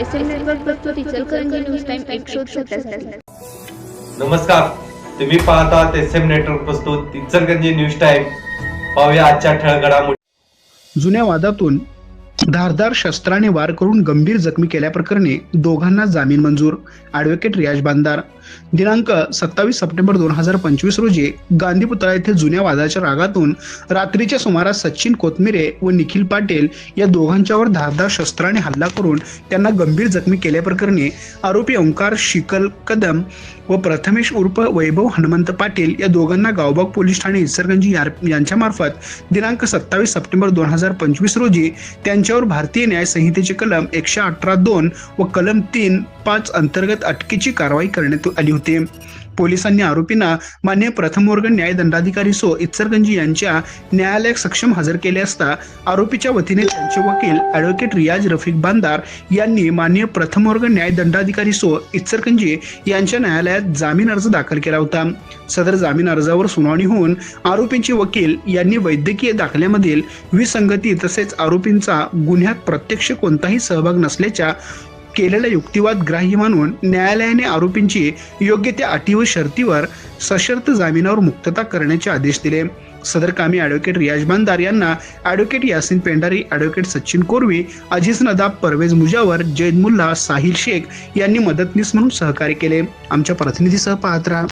S M network प्रस्तुत Ichalkaranji news time एक शोध सत्यास नमस्कार. तुम्ही पाहतात एस एम नेटवर्क प्रस्तुत इचलगंजी न्यूज टाईम पाहूया आजच्या ठळक घडामोडी. जुन्या वादातून धारदार शस्त्राने वार करून गंभीर जखमी केल्याप्रकरणी दोघांना जामीन मंजूर. ॲडव्होकेट रियाज बांदार दिनांक सत्तावीस सप्टेंबर दोन हजार पंचवीस रोजी गांधी पुतळा येथे जुन्या वादाच्या रागातून रात्रीच्या सुमारास सचिन कोथमिरे व निखिल पाटील या दोघांच्यावर धारदार शस्त्राने हल्ला करून त्यांना गंभीर जखमी केल्याप्रकरणी आरोपी ओंकार शिकल कदम व प्रथमेश उर्फ वैभव हनुमंत पाटील या दोघांना गावबाग पोलीस ठाणे इचलकरंजी यार- यांच्यामार्फत दिनांक सत्तावीस सप्टेंबर दोन हजार पंचवीस रोजी त्यांच्यावर भारतीय न्याय संहितेचे कलम एकशे अठरा दोन व कलम तीन पाच अंतर्गत अटकेची कारवाई करण्यात आली होती. पोलिसांनी आरोपींना मान्य प्रथमवर्ग न्यायदंडाधिकारी न्याय दंडाधिकारी सो इचलकरंजी यांच्या न्यायालयात सक्षम हजर केले असता आरोपीच्या वतीने त्यांचे वकील ॲडव्होकेट रियाज रफिक बांदार यांनी मान्य प्रथमवर्ग न्यायदंडाधिकारी न्याय दंडाधिकारी सो इचलकरंजी यांच्या न्यायालयात जामीन अर्ज दाखल केला होता. सदर जामीन अर्जावर सुनावणी होऊन आरोपींचे वकील यांनी वैद्यकीय दाखल्यामधील विसंगती तसेच आरोपींचा गुन्ह्यात प्रत्यक्ष कोणताही सहभाग नसल्याच्या केलेला युक्तिवाद ग्राह्य मानून न्यायालयाने आरोपींची योग्य त्या अटी व शर्तीवर सशर्त जामिनावर मुक्तता करण्याचे आदेश दिले. सदर कामी ॲडव्होकेट रियाज बांदार यांना ॲडव्होकेट यासिन पेंडारी ॲडव्होकेट सचिन कोरवी अजीज नदाब परवेज मुजावर जैद मुल्ला साहिल शेख यांनी मदतनीस म्हणून सहकार्य केले. आमच्या प्रतिनिधीसह पाहत राहा.